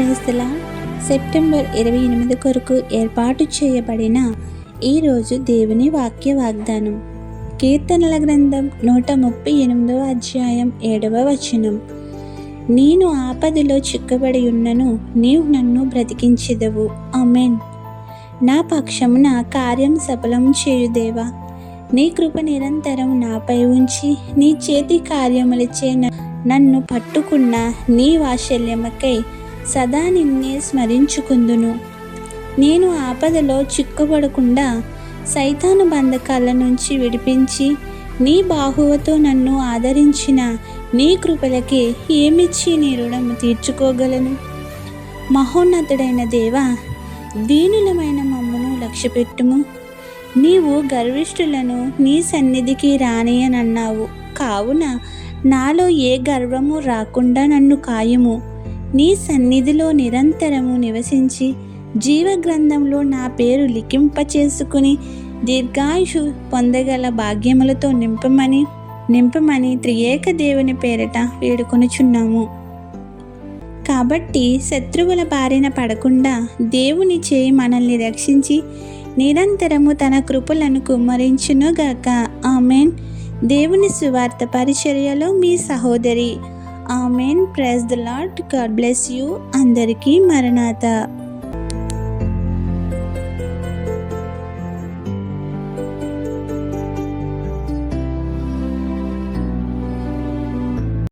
ప్రేస్తల September ఇరవై ఎనిమిది కొరకు ఏర్పాటు చేయబడిన ఈరోజు దేవుని వాక్య వాగ్దానం. కీర్తనల గ్రంథం నూట ముప్పై ఎనిమిదవ అధ్యాయం ఏడవ వచనం. నేను ఆపదలో చిక్కబడి ఉన్నను నీవు నన్ను బ్రతికించెదవు. అమెన్ నా పక్షమున కార్యం సఫలం చేయుదేవా నీ కృప నిరంతరం నాపై ఉంచి నీ చేతి కార్యములచే న- నన్ను పట్టుకున్న నీ వాత్సల్యమకై సదా నిన్నే స్మరించుకుందును. నేను ఆపదలో చిక్కుపడకుండా సైతాను బంధకాల నుంచి విడిపించి నీ బాహువతో నన్ను ఆదరించిన నీ కృపలకి ఏమిచ్చి నీ రుణం తీర్చుకోగలను? మహోన్నతుడైన దేవా దీనులమైన మమ్మను లక్ష్యపెట్టుము. నీవు గర్విష్ఠులను నీ సన్నిధికి రానియనన్నావు. కావున నాలో ఏ గర్వము రాకుండా నన్ను కాయము. నీ సన్నిధిలో నిరంతరము నివసించి జీవగ్రంథంలో నా పేరు లిఖింప చేసుకుని దీర్ఘాయుషు పొందగల భాగ్యములతో నింపమని నింపమని త్రియేక దేవుని పేరిట వేడుకొనుచున్నాము. కాబట్టి శత్రువుల బారిన పడకుండా దేవుని చేయి మనల్ని రక్షించి నిరంతరము తన కృపలను కుమ్మరించునుగాక. ఆమెన్. దేవుని సువార్త పరిచర్యలో మీ సహోదరి amen. Praise the lord God bless you అందరికీ మరణాత.